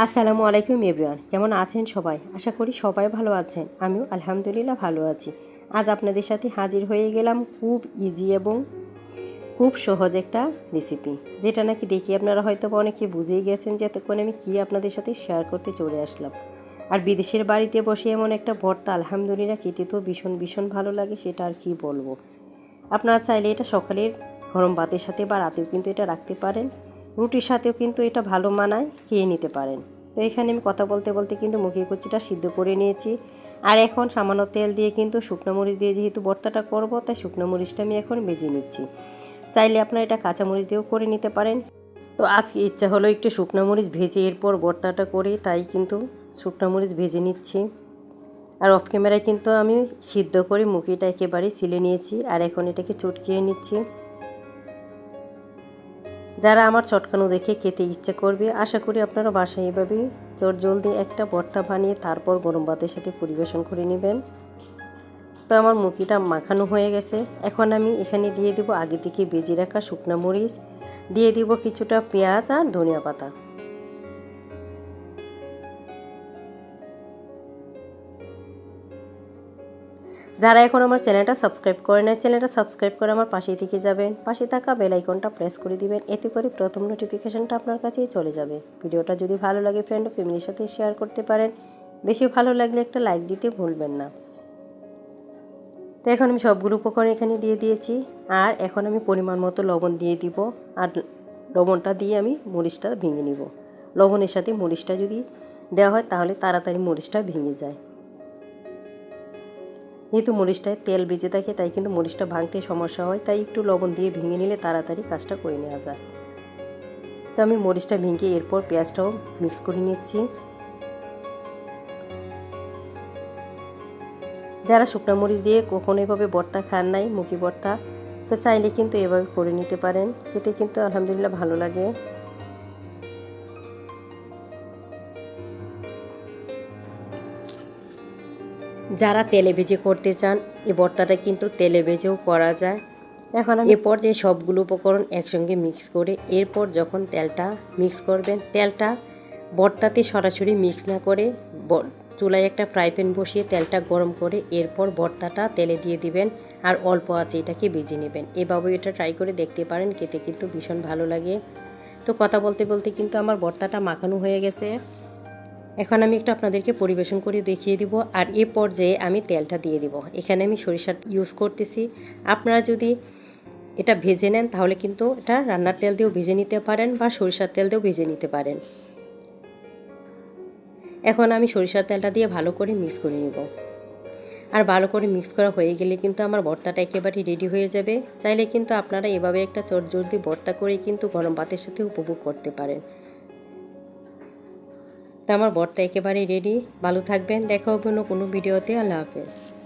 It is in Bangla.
আসসালামু আলাইকুম এভরিওয়ান। কেমন আছেন সবাই? আশা করি সবাই ভালো আছেন। আমিও আলহামদুলিল্লাহ ভালো আছি। আজ আপনাদের সাথে হাজির হয়ে গেলাম খুব ইজি এবং খুব সহজ একটা রেসিপি যেটা নাকি দেখি আপনারা হয়তো অনেকে বুঝেই গেছেন যে এতক্ষণ আমি কী আপনাদের সাথে শেয়ার করতে চলে আসলাম। আর বিদেশের বাড়িতে বসে এমন একটা ভর্তা আলহামদুলিল্লাহ খেতে তো ভীষণ ভীষণ ভালো লাগে, সেটা আর কি বলব। আপনারা চাইলে এটা সকালের গরম ভাতের সাথে বা রাতেও কিন্তু এটা রাখতে পারেন। রুটির সাথেও কিন্তু এটা ভালো মানায়, খেয়ে নিতে পারেন। তো এখানে আমি কথা বলতে বলতে কিন্তু মুখি কুচিটা সিদ্ধ করে নিয়েছি। আর এখন সামান্য তেল দিয়ে কিন্তু শুকনো মরিচ দিয়ে যেহেতু ভর্তাটা করব, তাই শুকনো মরিচটা আমি এখন ভেজে নিচ্ছি। চাইলে আপনারা এটা কাঁচা মরিচ দিয়েও করে নিতে পারেন। তো আজকে ইচ্ছা হলো একটু শুকনো মরিচ ভেজে এরপর ভর্তাটা করি তাই কিন্তু শুকনো মরিচ ভেজে নিচ্ছি। আর অফ ক্যামেরায় কিন্তু আমি সিদ্ধ করে মুখিটা একেবারেই ছিলে নিয়েছি। আর এখন এটাকে চটকিয়ে নিচ্ছি। যারা আমার চটকানো দেখে খেতে ইচ্ছে করবে, আশা করি আপনারা বাসায় এভাবে চট জলদি একটা ভর্তা বানিয়ে তারপর গরম ভাতের সাথে পরিবেশন করে নেবেন। তো আমার মুখিটা মাখানো হয়ে গেছে। এখন আমি এখানে দিয়ে দেবো আগে থেকে বেজে রাখা শুকনা মরিচ, দিয়ে দিব কিছুটা পেঁয়াজ আর ধনিয়া পাতা। যারা এখন আমার চ্যানেলটা সাবস্ক্রাইব করে নেয় চ্যানেলটা সাবস্ক্রাইব করে আমার পাশেই থেকে যাবেন। পাশে থাকা বেল আইকনটা প্রেস করে দিবেন, এতে করে প্রথম নোটিফিকেশনটা আপনার কাছেই চলে যাবে। ভিডিওটা যদি ভালো লাগে ফ্রেন্ড ও ফ্যামিলির সাথে শেয়ার করতে পারেন। বেশি ভালো লাগলে একটা লাইক দিতে ভুলবেন না। তো এখন আমি সবগুলো উপকরণ এখানে দিয়ে দিয়েছি। আর এখন আমি পরিমাণ মতো লবণ দিয়ে দিব। আর লবণটা দিয়ে আমি মরিচটা ভেঙে নিব। লবণের সাথে মরিচটা যদি দেওয়া হয়, তাহলে তাড়াতাড়ি মরিচটা ভেঙে যায়। যেহেতু মরিচটায় তেল বেঁচে থাকে, তাই কিন্তু মরিচটা ভাঙতে সমস্যা হয়। তাই একটু লবণ দিয়ে ভেঙে নিলে তাড়াতাড়ি কাজটা করে নেওয়া যায়। তো আমি মরিচটা ভেঙে এরপর পেঁয়াজটাও মিক্স করে নিচ্ছি। যারা শুকনো মরিচ দিয়ে কখনো এভাবে ভর্তা খান নাই মুখি ভর্তা, তো চাইলে কিন্তু এভাবে করে নিতে পারেন। এতে কিন্তু আলহামদুলিল্লাহ ভালো লাগে। যারা তেলে ভেজে করতে চান এই ভর্তাটা কিন্তু তেলে ভেজেও করা যায়। এখন আমি এরপর যে সবগুলো উপকরণ একসঙ্গে মিক্স করে এরপর যখন তেলটা মিক্স করবেন তেলটা ভর্তাতে সরাসরি মিক্স না করে চুলায় একটা ফ্রাই প্যান বসিয়ে তেলটা গরম করে এরপর ভর্তাটা তেলে দিয়ে দিবেন আর অল্প আছে এটাকে ভেজে নেবেন। এভাবে এটা ট্রাই করে দেখতে পারেন খেতে কিন্তু ভীষণ ভালো লাগে। তো কথা বলতে বলতে কিন্তু আমার ভর্তাটা মাখানো হয়ে গেছে। এখন আমি একটু আপনাদেরকে পরিবেশন করে দেখিয়ে দিব আর এ পর্যায়ে আমি তেলটা দিয়ে দিব। এখানে আমি সরিষার ইউজ করতেছি। আপনারা যদি এটা ভেজে নেন তাহলে কিন্তু এটা রান্নার তেল দিয়েও ভেজে নিতে পারেন বা সরিষার তেল দিয়েও ভেজে নিতে পারেন। এখন আমি সরিষার তেলটা দিয়ে ভালো করে মিক্স করে নেব। আর ভালো করে মিক্স করা হয়ে গেলে কিন্তু আমার ভর্তাটা একেবারে রেডি হয়ে যাবে। চাইলে কিন্তু আপনারা এভাবে একটা চটজলদি ভর্তা করে কিন্তু গরম ভাতের সাথে উপভোগ করতে পারেন। তো আমার বর্তা একেবারেই রেডি ভালো থাকবেন। দেখা হবে অন্য কোনো ভিডিওতে। আল্লাহ হাফেজ।